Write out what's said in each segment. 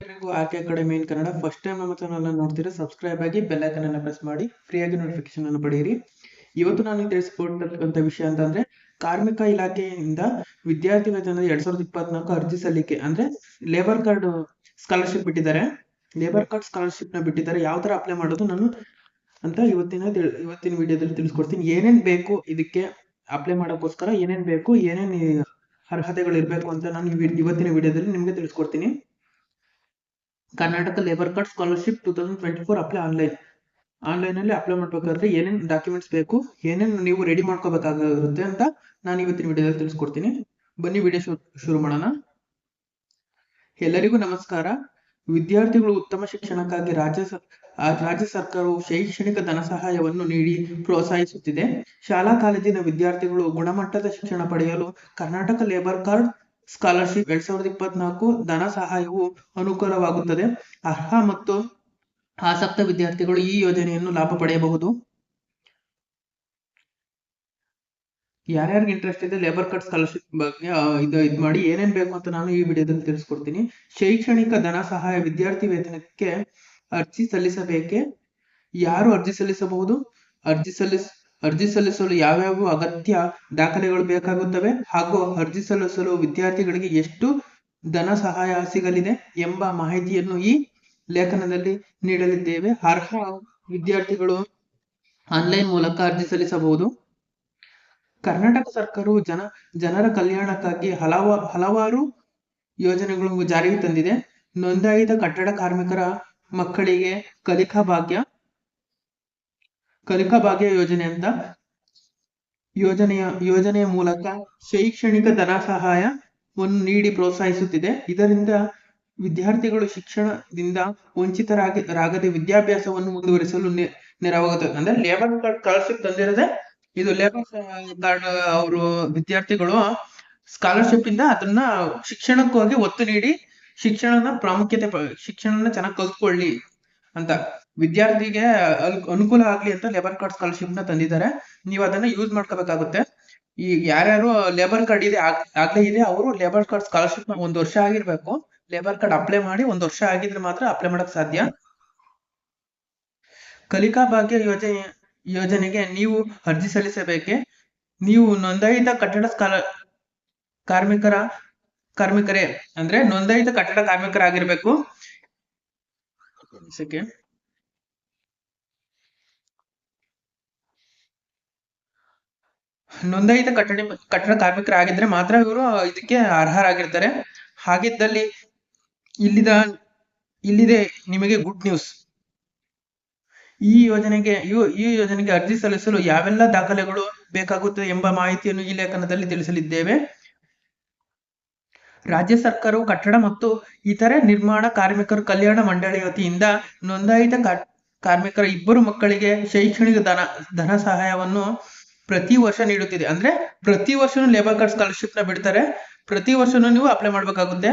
ಎಲ್ಲರಿಗೂ R K academy in Kannada. First time ನಮ್ಮ channel ನೋಡ್ತೀರಾ ಸಬ್ಸ್ಕ್ರೈಬ್ ಆಗಿ ಬೆಲ್ ಐಕನ್ ಅನ್ನ ಪ್ರೆಸ್ ಮಾಡಿ ಫ್ರೀಯಾಗಿ ನೋಟಿಫಿಕೇಶನ್ ಅನ್ನು ಪಡೆಯಿರಿ. ಇವತ್ತು ನಾನು ತಿಳಿಸಿಕೊಟ್ಟಂತ ವಿಷಯ ಅಂತಂದ್ರೆ, ಕಾರ್ಮಿಕ ಇಲಾಖೆಯಿಂದ ವಿದ್ಯಾರ್ಥಿ ವೇತನ ಎರಡ್ ಸಾವಿರದ ಇಪ್ಪತ್ನಾಲ್ಕು ಅರ್ಜಿ ಸಲ್ಲಿಕೆ, ಅಂದ್ರೆ ಲೇಬರ್ ಕಾರ್ಡ್ ಸ್ಕಾಲರ್ಶಿಪ್ ಬಿಟ್ಟಿದ್ದಾರೆ. ಲೇಬರ್ ಕಾರ್ಡ್ ಸ್ಕಾಲರ್ಶಿಪ್ನ ಬಿಟ್ಟಿದ್ದಾರೆ. ಯಾವ ತರ ಅಪ್ಲೈ ಮಾಡೋದು ನಾನು ಅಂತ ಇವತ್ತಿನ ಇವತ್ತಿನ ವಿಡಿಯೋದಲ್ಲಿ ತಿಳಿಸ್ಕೊಡ್ತೀನಿ. ಏನೇನ್ ಬೇಕು ಇದಕ್ಕೆ ಅಪ್ಲೈ ಮಾಡೋಕ್ಕೋಸ್ಕರ, ಏನೇನ್ ಬೇಕು, ಏನೇನ್ ಅರ್ಹತೆಗಳು ಇರಬೇಕು ಅಂತ ನಾನು ಇವತ್ತಿನ ವಿಡಿಯೋದಲ್ಲಿ ನಿಮ್ಗೆ ತಿಳಿಸ್ಕೊಡ್ತೀನಿ. Karnataka labour card scholarship two thousand twenty four apply online online ಅಲ್ಲಿ ಅಪ್ಲೈ ಮಾಡಬೇಕಾದ್ರೆ ಏನೇನು ಡಾಕ್ಯುಮೆಂಟ್ಸ್ ಬೇಕು, ಏನೇನು ನೀವು ರೆಡಿ ಮಾಡ್ಕೋಬೇಕಾಗಿರುತ್ತೆ ಅಂತ ನಾನು ಇವತ್ತಿನ ವಿಡಿಯೋದಲ್ಲಿ ತಿಳಿಸ್ಕೊಡ್ತೀನಿ. ಬನ್ನಿ ವಿಡಿಯೋ ಶುರು ಮಾಡೋಣ. ಎಲ್ಲರಿಗೂ ನಮಸ್ಕಾರ. ವಿದ್ಯಾರ್ಥಿಗಳು ಉತ್ತಮ ಶಿಕ್ಷಣಕ್ಕಾಗಿ ರಾಜ್ಯ ರಾಜ್ಯ ಸರ್ಕಾರವು ಶೈಕ್ಷಣಿಕ ಧನ ಸಹಾಯವನ್ನು ನೀಡಿ ಪ್ರೋತ್ಸಾಹಿಸುತ್ತಿದೆ. ಶಾಲಾ ಕಾಲೇಜಿನ ವಿದ್ಯಾರ್ಥಿಗಳು ಗುಣಮಟ್ಟದ ಶಿಕ್ಷಣ ಪಡೆಯಲು ಕರ್ನಾಟಕ ಲೇಬರ್ ಕಾರ್ಡ್ ಸ್ಕಾಲರ್ಶಿಪ್ ಎರಡ್ ಸಾವಿರದ ಇಪ್ಪತ್ನಾಲ್ಕು ಧನ ಸಹಾಯವು ಅನುಕೂಲವಾಗುತ್ತದೆ. ಅರ್ಹ ಮತ್ತು ಆಸಕ್ತ ವಿದ್ಯಾರ್ಥಿಗಳು ಈ ಯೋಜನೆಯನ್ನು ಲಾಭ ಪಡೆಯಬಹುದು. ಯಾರ್ಯಾರಿಗೆ ಇಂಟ್ರೆಸ್ಟ್ ಇದೆ ಲೇಬರ್ ಕಾರ್ಡ್ ಸ್ಕಾಲರ್ಶಿಪ್ ಬಗ್ಗೆ ಇದು ಇದು ಮಾಡಿ ಏನೇನ್ ಬೇಕು ಅಂತ ನಾನು ಈ ವಿಡಿಯೋದಲ್ಲಿ ತಿಳಿಸ್ಕೊಡ್ತೀನಿ. ಶೈಕ್ಷಣಿಕ ಧನ ಸಹಾಯ ವಿದ್ಯಾರ್ಥಿ ವೇತನಕ್ಕೆ ಅರ್ಜಿ ಸಲ್ಲಿಸಬೇಕೆ? ಯಾರು ಅರ್ಜಿ ಸಲ್ಲಿಸಬಹುದು? ಅರ್ಜಿ ಸಲ್ಲಿಸ್ ಅರ್ಜಿ ಸಲ್ಲಿಸಲು ಯಾವ್ಯಾವ ಅಗತ್ಯ ದಾಖಲೆಗಳು ಬೇಕಾಗುತ್ತವೆ ಹಾಗೂ ಅರ್ಜಿ ಸಲ್ಲಿಸಲು ವಿದ್ಯಾರ್ಥಿಗಳಿಗೆ ಎಷ್ಟು ಧನ ಸಹಾಯ ಸಿಗಲಿದೆ ಎಂಬ ಮಾಹಿತಿಯನ್ನು ಈ ಲೇಖನದಲ್ಲಿ ನೀಡಲಿದ್ದೇವೆ. ಅರ್ಹ ವಿದ್ಯಾರ್ಥಿಗಳು ಆನ್ಲೈನ್ ಮೂಲಕ ಅರ್ಜಿ ಸಲ್ಲಿಸಬಹುದು. ಕರ್ನಾಟಕ ಸರ್ಕಾರವು ಜನ, ಜನರ ಕಲ್ಯಾಣಕ್ಕಾಗಿ ಹಲವ, ಹಲವಾರು ಯೋಜನೆಗಳು ಜಾರಿಗೆ ತಂದಿದೆ. ನೋಂದಾಯಿತ ಕಟ್ಟಡ ಕಾರ್ಮಿಕರ ಮಕ್ಕಳಿಗೆ ಕಲಿಕಾ ಭಾಗ್ಯ ಕಲಿಕಾ ಭಾಗ್ಯ ಯೋಜನೆ ಅಂತ. ಯೋಜನೆಯ ಯೋಜನೆಯ ಮೂಲಕ ಶೈಕ್ಷಣಿಕ ಧನ ಸಹಾಯವನ್ನು ನೀಡಿ ಪ್ರೋತ್ಸಾಹಿಸುತ್ತಿದೆ. ಇದರಿಂದ ವಿದ್ಯಾರ್ಥಿಗಳು ಶಿಕ್ಷಣದಿಂದ ವಂಚಿತರಾಗಿ, ರಾಗದೆ ವಿದ್ಯಾಭ್ಯಾಸವನ್ನು ಮುಂದುವರಿಸಲು ನೆರವಾಗುತ್ತದೆ. ಅಂದ್ರೆ ಲೇಬರ್ ಕಾರ್ಡ್ ಸ್ಕಾಲರ್ಶಿಪ್ ತಂದಿರದೆ ಇದು ಲೇಬರ್ ಕಾರ್ಡ್ ಅವರು ವಿದ್ಯಾರ್ಥಿಗಳು ಸ್ಕಾಲರ್ಶಿಪ್ ಇಂದ ಅದನ್ನ ಶಿಕ್ಷಣಕ್ಕಾಗಿ ಒತ್ತು ನೀಡಿ ಶಿಕ್ಷಣನ ಪ್ರಾಮುಖ್ಯತೆ ಶಿಕ್ಷಣನ ಚೆನ್ನಾಗಿ ಕಲ್ತ್ಕೊಳ್ಳಿ ಅಂತ. ವಿದ್ಯಾರ್ಥಿಗೆ ಅನುಕೂಲ ಆಗ್ಲಿ ಅಂತ ಲೇಬರ್ ಕಾರ್ಡ್ ಸ್ಕಾಲರ್ಶಿಪ್ನ ತಂದಿದ್ದಾರೆ. ನೀವು ಅದನ್ನ ಯೂಸ್ ಮಾಡ್ಕೋಬೇಕಾಗುತ್ತೆ. ಈ ಯಾರ್ಯಾರು ಲೇಬರ್ ಕಾರ್ಡ್ ಇದೆ, ಆಗ್- ಆಗ್ಲೇ ಇದೆ, ಅವರು ಲೇಬರ್ ಕಾರ್ಡ್ ಸ್ಕಾಲರ್ಶಿಪ್ ಒಂದ್ ವರ್ಷ ಆಗಿರ್ಬೇಕು. ಲೇಬರ್ ಕಾರ್ಡ್ ಅಪ್ಲೈ ಮಾಡಿ ಒಂದ್ ವರ್ಷ ಆಗಿದ್ರೆ ಮಾತ್ರ ಅಪ್ಲೈ ಮಾಡಕ್ ಸಾಧ್ಯ. ಕಲಿಕಾ ಭಾಗ್ಯ ಯೋಜನೆ, ಯೋಜನೆಗೆ ನೀವು ಅರ್ಜಿ ಸಲ್ಲಿಸಬೇಕೆ? ನೀವು ನೋಂದಾಯಿತ ಕಟ್ಟಡ ಸ್ಕಾಲ, ಕಾರ್ಮಿಕರ, ಕಾರ್ಮಿಕರೇ, ಅಂದ್ರೆ ನೋಂದಾಯಿತ ಕಟ್ಟಡ ಕಾರ್ಮಿಕರಾಗಿರ್ಬೇಕು. ಒಂದ್ ನೋಂದಾಯಿತ ಕಟ್ಟಡ ಕಟ್ಟಡ ಕಾರ್ಮಿಕರಾಗಿದ್ರೆ ಮಾತ್ರ ಇವರು ಇದಕ್ಕೆ ಅರ್ಹರಾಗಿರ್ತಾರೆ. ಹಾಗಿದ್ದಲ್ಲಿ ಇಲ್ಲಿದ, ಇಲ್ಲಿದೆ ನಿಮಗೆ ಗುಡ್ ನ್ಯೂಸ್ ಈ ಯೋಜನೆಗೆ ಈ ಯೋಜನೆಗೆ ಅರ್ಜಿ ಸಲ್ಲಿಸಲು ಯಾವೆಲ್ಲ ದಾಖಲೆಗಳು ಬೇಕಾಗುತ್ತದೆ ಎಂಬ ಮಾಹಿತಿಯನ್ನು ಈ ಲೇಖನದಲ್ಲಿ ತಿಳಿಸಲಿದ್ದೇವೆ. ರಾಜ್ಯ ಸರ್ಕಾರವು ಕಟ್ಟಡ ಮತ್ತು ಇತರೆ ನಿರ್ಮಾಣ ಕಾರ್ಮಿಕರ ಕಲ್ಯಾಣ ಮಂಡಳಿ ವತಿಯಿಂದ ನೋಂದಾಯಿತ ಕಾರ್ಮಿಕರ ಇಬ್ಬರು ಮಕ್ಕಳಿಗೆ ಶೈಕ್ಷಣಿಕ ಧನ ಧನ ಸಹಾಯವನ್ನು ಪ್ರತಿ ವರ್ಷ ನೀಡುತ್ತಿದೆ. ಅಂದ್ರೆ ಪ್ರತಿ ವರ್ಷನೂ ಲೇಬರ್ ಕಾರ್ಡ್ ಸ್ಕಾಲರ್ಶಿಪ್ನ ಬಿಡ್ತಾರೆ. ಪ್ರತಿ ವರ್ಷನೂ ನೀವು ಅಪ್ಲೈ ಮಾಡಬೇಕಾಗುತ್ತೆ.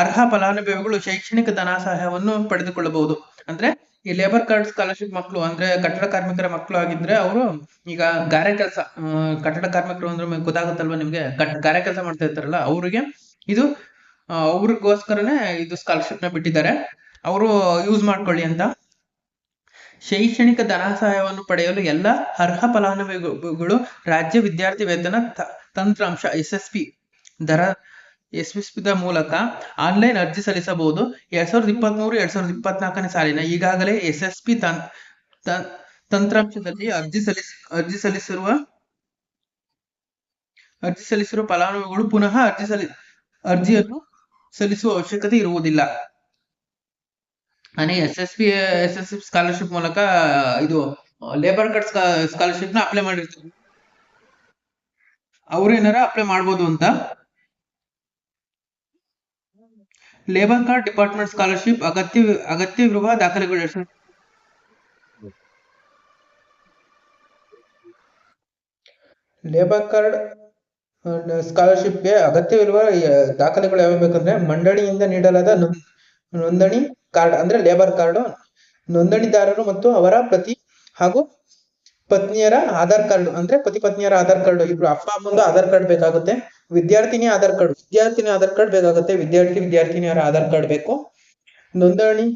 ಅರ್ಹ ಫಲಾನುಭವಿಗಳು ಶೈಕ್ಷಣಿಕ ಧನ ಸಹಾಯವನ್ನು ಪಡೆದುಕೊಳ್ಳಬಹುದು. ಅಂದ್ರೆ ಈ ಲೇಬರ್ ಕಾರ್ಡ್ ಸ್ಕಾಲರ್ಶಿಪ್ ಮಕ್ಕಳು ಅಂದ್ರೆ ಕಟ್ಟಡ ಕಾರ್ಮಿಕರ ಮಕ್ಕಳು ಆಗಿದ್ರೆ ಅವರು ಈಗ ಗಾರೆ ಕೆಲಸ ಕಟ್ಟಡ ಕಾರ್ಮಿಕರು ಅಂದ್ರೆ ಗೊತ್ತಾಗುತ್ತಲ್ವಾ ನಿಮ್ಗೆ? ಗಾರೆ ಕೆಲಸ ಮಾಡ್ತಾ ಇರ್ತಾರಲ್ಲ ಅವರಿಗೆ ಇದು ಅವ್ರಿಗೋಸ್ಕರನೇ ಇದು ಸ್ಕಾಲರ್ಶಿಪ್ನ ಬಿಟ್ಟಿದ್ದಾರೆ. ಅವರು ಯೂಸ್ ಮಾಡ್ಕೊಳ್ಳಿ ಅಂತ. ಶೈಕ್ಷಣಿಕ ಧನಸಹಾಯವನ್ನು ಪಡೆಯಲು ಎಲ್ಲ ಅರ್ಹ ಫಲಾನುಭವಿಗಳು ರಾಜ್ಯ ವಿದ್ಯಾರ್ಥಿ ವೇತನ ತಂತ್ರಾಂಶ ಎಸ್ ಎಸ್ ಪಿ ದರ ಎಸ್ ಎಸ್ ಪಿ ದ ಮೂಲಕ ಆನ್ಲೈನ್ ಅರ್ಜಿ ಸಲ್ಲಿಸಬಹುದು. ಎರಡ್ ಸಾವಿರದ ಇಪ್ಪತ್ತ್ ಮೂರು ಎರಡ್ ಸಾವಿರದ ಇಪ್ಪತ್ನಾಲ್ಕನೇ ಸಾಲಿನ ಈಗಾಗಲೇ ಪಿ ತಂತ್ರಾಂಶದಲ್ಲಿ ಅರ್ಜಿ ಸಲ್ಲಿಸ, ಅರ್ಜಿ ಸಲ್ಲಿಸಿರುವ ಅರ್ಜಿ ಸಲ್ಲಿಸಿರುವ ಫಲಾನುಭವಿಗಳು ಪುನಃ ಅರ್ಜಿ ಸಲ್ಲಿ, ಅರ್ಜಿಯನ್ನು ಸಲ್ಲಿಸುವ ಅವಶ್ಯಕತೆ ಇರುವುದಿಲ್ಲ. ನಾನೇ S S P S S scholarship ಮೂಲಕ ಇದು ಲೇಬರ್ ಕಾರ್ಡ್ ಸ್ಕಾಲರ್ಶಿಪ್ನ ಅಪ್ಲೈ ಮಾಡಿರ್ತಾರೆ. ಅವ್ರು ಏನಾರ ಅಪ್ಲೈ ಮಾಡ್ಬೋದು ಅಂತ. ಲೇಬರ್ ಕಾರ್ಡ್ ಡಿಪಾರ್ಟ್ಮೆಂಟ್ ಸ್ಕಾಲರ್ಶಿಪ್ ಅಗತ್ಯ, ಅಗತ್ಯವಿರುವ ದಾಖಲೆಗಳು ಸರ್ ಲೇಬರ್ ಕಾರ್ಡ್ ಸ್ಕಾಲರ್ಶಿಪ್ಗೆ ಅಗತ್ಯವಿರುವ ದಾಖಲೆಗಳು ಯಾವ್ಯಾವ ಬೇಕಂದ್ರೆ, ಮಂಡಳಿಯಿಂದ ನೀಡಲಾದ ನೊಂದ್- ನೋಂದಣಿ ಕಾರ್ಡ್ ಅಂದ್ರೆ ಲೇಬರ್ ಕಾರ್ಡ್ ನೋಂದಣಿದಾರರು ಮತ್ತು ಅವರ ಪ್ರತಿ ಹಾಗೂ ಪತ್ನಿಯರ ಆಧಾರ್ ಕಾರ್ಡ್ ಅಂದ್ರೆ ಪತಿ ಪತ್ನಿಯರ ಆಧಾರ್ ಕಾರ್ಡ್ ಇಬ್ರು ಅಪ್ಪ ಅಮ್ಮಂದು ಆಧಾರ್ ಕಾರ್ಡ್ ಬೇಕಾಗುತ್ತೆ. ವಿದ್ಯಾರ್ಥಿನಿ ಆಧಾರ್ ಕಾರ್ಡ್, ವಿದ್ಯಾರ್ಥಿನಿ ಆಧಾರ್ ಕಾರ್ಡ್ ಬೇಕಾಗುತ್ತೆ. ವಿದ್ಯಾರ್ಥಿ, ವಿದ್ಯಾರ್ಥಿನಿಯರ ಆಧಾರ್ ಕಾರ್ಡ್ ಬೇಕು. ನೋಂದಣಿ,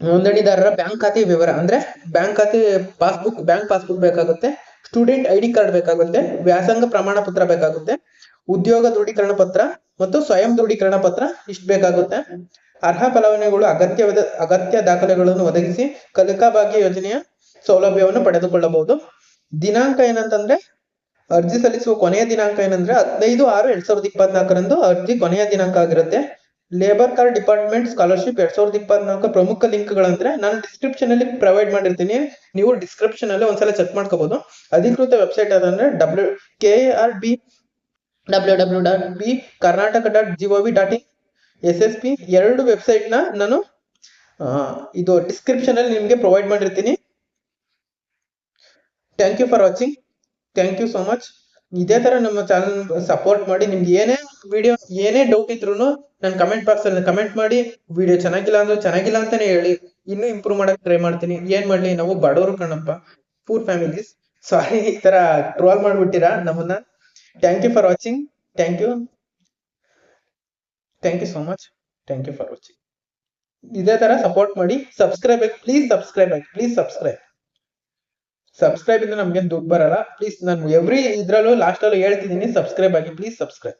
ನೋಂದಣಿದಾರರ ಬ್ಯಾಂಕ್ ಖಾತೆ ವಿವರ ಅಂದ್ರೆ ಬ್ಯಾಂಕ್ ಖಾತೆ ಪಾಸ್ಬುಕ್, ಬ್ಯಾಂಕ್ ಪಾಸ್ಬುಕ್ ಬೇಕಾಗುತ್ತೆ. ಸ್ಟೂಡೆಂಟ್ ಐಡಿ ಕಾರ್ಡ್ ಬೇಕಾಗುತ್ತೆ. ವ್ಯಾಸಂಗ ಪ್ರಮಾಣ ಪತ್ರ ಬೇಕಾಗುತ್ತೆ. ಉದ್ಯೋಗ ದೃಢೀಕರಣ ಪತ್ರ ಮತ್ತು ಸ್ವಯಂ ದೃಢೀಕರಣ ಪತ್ರ ಇಷ್ಟು ಬೇಕಾಗುತ್ತೆ. ಅರ್ಹ ಫಲಾನುಭವಿಗಳು ಅಗತ್ಯವಾದ ಅಗತ್ಯ ದಾಖಲೆಗಳನ್ನು ಒದಗಿಸಿ ಕಲಿಕಾ ಭಾಗ್ಯ ಯೋಜನೆಯ ಸೌಲಭ್ಯವನ್ನು ಪಡೆದುಕೊಳ್ಳಬಹುದು. ದಿನಾಂಕ ಏನಂತಂದ್ರೆ, ಅರ್ಜಿ ಸಲ್ಲಿಸುವ ಕೊನೆಯ ದಿನಾಂಕ ಏನಂದ್ರೆ, ಹದಿನೈದು ಆರು ಎರಡ್ ಸಾವಿರದ ಇಪ್ಪತ್ನಾಲ್ಕರಂದು ಅರ್ಜಿ ಕೊನೆಯ ದಿನಾಂಕ ಆಗಿರುತ್ತೆ. ಲೇಬರ್ ಕಾರ್ಡ್ ಡಿಪಾರ್ಟ್ಮೆಂಟ್ ಸ್ಕಾಲರ್ಶಿಪ್ ಎರಡ್ ಸಾವಿರದ ಇಪ್ಪತ್ನಾಲ್ಕು ಪ್ರಮುಖ ಲಿಂಕ್ಗಳಂದ್ರೆ ನಾನು ಡಿಸ್ಕ್ರಿಪ್ಷನ್ ಅಲ್ಲಿ ಪ್ರೊವೈಡ್ ಮಾಡಿರ್ತೀನಿ. ನೀವು ಡಿಸ್ಕ್ರಿಪ್ಷನ್ ಅಲ್ಲಿ ಒಂದ್ಸಲ ಚೆಕ್ ಮಾಡ್ಕೋಬಹುದು ಅಧಿಕೃತ ವೆಬ್ಸೈಟ್ ಅದಂದ್ರೆ W K R B W W dot B Karnataka dot G O V dot in S S P ಎರಡು ವೆಬ್ಸೈಟ್ನ ನಾನು ಇದು ಡಿಸ್ಕ್ರಿಪ್ಷನ್ ಅಲ್ಲಿ ನಿಮ್ಗೆ ಪ್ರೊವೈಡ್ ಮಾಡಿರ್ತೀನಿ. Thank you for watching thank you so much ಇದೇ ತರ ನಮ್ಮ ಚಾನಲ್ ಸಪೋರ್ಟ್ ಮಾಡಿ. ನಿಮ್ಗೆ ಏನೇ ವಿಡಿಯೋ ಏನೇ ಡೌಟ್ ಇದ್ರು ನಾನು ಕಮೆಂಟ್ ಬಾಕ್ಸ್ ಅಲ್ಲಿ ಕಮೆಂಟ್ ಮಾಡಿ. ವಿಡಿಯೋ ಚೆನ್ನಾಗಿಲ್ಲ ಅಂದ್ರೆ ಚೆನ್ನಾಗಿಲ್ಲ ಅಂತಾನೆ ಹೇಳಿ. ಇನ್ನೂ ಇಂಪ್ರೂವ್ ಮಾಡಕ್ ಟ್ರೈ ಮಾಡ್ತೀನಿ. ಏನ್ ಮಾಡ್ಲಿ? ನಾವು ಬಡವರು ಕಣಪ್ಪ. ಪೂರ್ ಫ್ಯಾಮಿಲೀಸ್ ಸಾರಿ ಈ ತರ ಟ್ರೋಲ್ ಮಾಡ್ಬಿಟ್ಟಿರಾ ನಮ್ಮನ್ನ. Thank you for watching thank you thank you so much thank you for watching ಇದೇ ತರ ಸಪೋರ್ಟ್ ಮಾಡಿ ಸಬ್ಸ್ಕ್ರೈಬ್ ಆಗಿ ಪ್ಲೀಸ್ ಸಬ್ಸ್ಕ್ರೈಬ್ ಆಗಿ ಪ್ಲೀಸ್ ಸಬ್ಸ್ಕ್ರೈಬ್ ಸಬ್ಸ್ಕ್ರೈಬ್ ಇಂದ ನಮ್ಗೆ ದುಡ್ಡು ಬರಲ್ಲ. ಪ್ಲೀಸ್ ನಾನು ಎವ್ರಿ ಇದ್ರಲ್ಲೂ ಲಾಸ್ಟ್ ಅಲ್ಲೂ ಹೇಳ್ತಿದ್ದೀನಿ ಸಬ್ಸ್ಕ್ರೈಬ್ ಆಗಿ ಪ್ಲೀಸ್ ಸಬ್ಸ್ಕ್ರೈಬ್